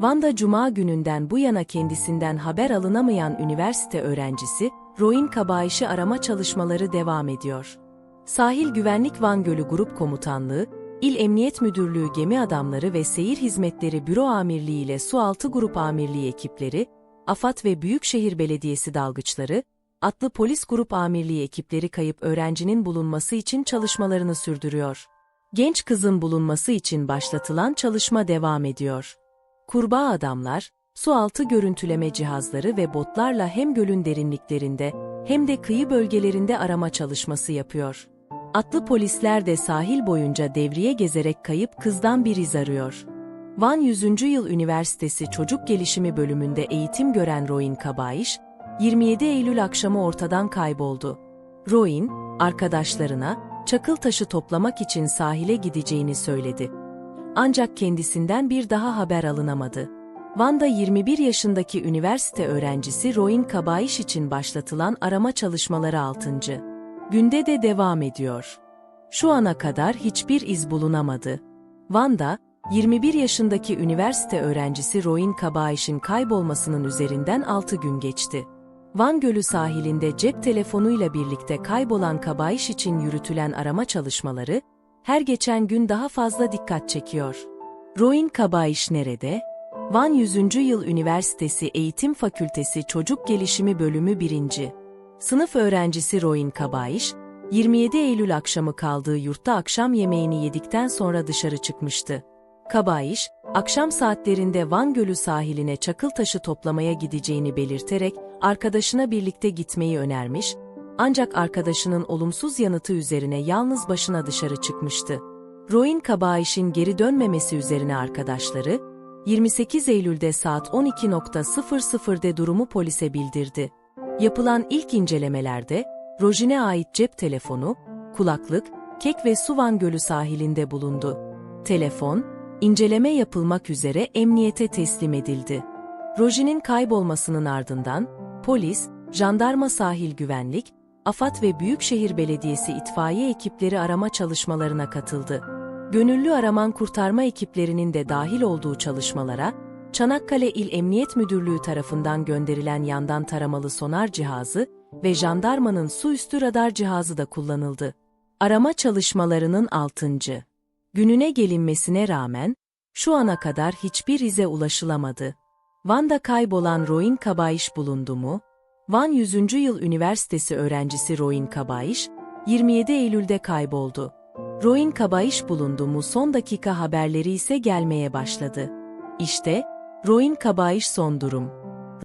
Van'da Cuma gününden bu yana kendisinden haber alınamayan üniversite öğrencisi, Roin Kabayiş'i arama çalışmaları devam ediyor. Sahil Güvenlik Van Gölü Grup Komutanlığı, İl Emniyet Müdürlüğü Gemi Adamları ve Seyir Hizmetleri Büro Amirliği ile Sualtı Grup Amirliği ekipleri, AFAD ve Büyükşehir Belediyesi dalgıçları, atlı polis grup amirliği ekipleri kayıp öğrencinin bulunması için çalışmalarını sürdürüyor. Genç kızın bulunması için başlatılan çalışma devam ediyor. Kurbağa adamlar, sualtı görüntüleme cihazları ve botlarla hem gölün derinliklerinde hem de kıyı bölgelerinde arama çalışması yapıyor. Atlı polisler de sahil boyunca devriye gezerek kayıp kızdan bir iz arıyor. Van 100. Yıl Üniversitesi Çocuk Gelişimi bölümünde eğitim gören Roin Kabayiş, 27 Eylül akşamı ortadan kayboldu. Roin, arkadaşlarına, çakıl taşı toplamak için sahile gideceğini söyledi. Ancak kendisinden bir daha haber alınamadı. Van'da 21 yaşındaki üniversite öğrencisi Roin Kabayiş için başlatılan arama çalışmaları 6. Günde de devam ediyor. Şu ana kadar hiçbir iz bulunamadı. Van'da, 21 yaşındaki üniversite öğrencisi Roin Kabayiş'in kaybolmasının üzerinden 6 gün geçti. Van Gölü sahilinde cep telefonuyla birlikte kaybolan Kabayiş için yürütülen arama çalışmaları, her geçen gün daha fazla dikkat çekiyor. Roin Kabayiş nerede? Van 100. Yıl Üniversitesi Eğitim Fakültesi Çocuk Gelişimi Bölümü 1. Sınıf öğrencisi Roin Kabayiş, 27 Eylül akşamı kaldığı yurtta akşam yemeğini yedikten sonra dışarı çıkmıştı. Kabayiş, akşam saatlerinde Van Gölü sahiline çakıl taşı toplamaya gideceğini belirterek arkadaşına birlikte gitmeyi önermiş, ancak arkadaşının olumsuz yanıtı üzerine yalnız başına dışarı çıkmıştı. Roin Kabayiş'in geri dönmemesi üzerine arkadaşları, 28 Eylül'de saat 12.00'de durumu polise bildirdi. Yapılan ilk incelemelerde, Rojin'e ait cep telefonu, kulaklık, kek ve Suvan Gölü sahilinde bulundu. Telefon, inceleme yapılmak üzere emniyete teslim edildi. Rojin'in kaybolmasının ardından, polis, jandarma sahil güvenlik, AFAD ve Büyükşehir Belediyesi itfaiye ekipleri arama çalışmalarına katıldı. Gönüllü araman kurtarma ekiplerinin de dahil olduğu çalışmalara, Çanakkale İl Emniyet Müdürlüğü tarafından gönderilen yandan taramalı sonar cihazı ve jandarmanın su üstü radar cihazı da kullanıldı. Arama çalışmalarının 6. gününe gelinmesine rağmen, şu ana kadar hiçbir ize ulaşılamadı. Van'da kaybolan Roin Kabayiş bulundu mu? Van 100. Yıl Üniversitesi öğrencisi Roin Kabayiş, 27 Eylül'de kayboldu. Roin Kabayiş bulundu mu son dakika haberleri ise gelmeye başladı. İşte, Roin Kabayiş son durum.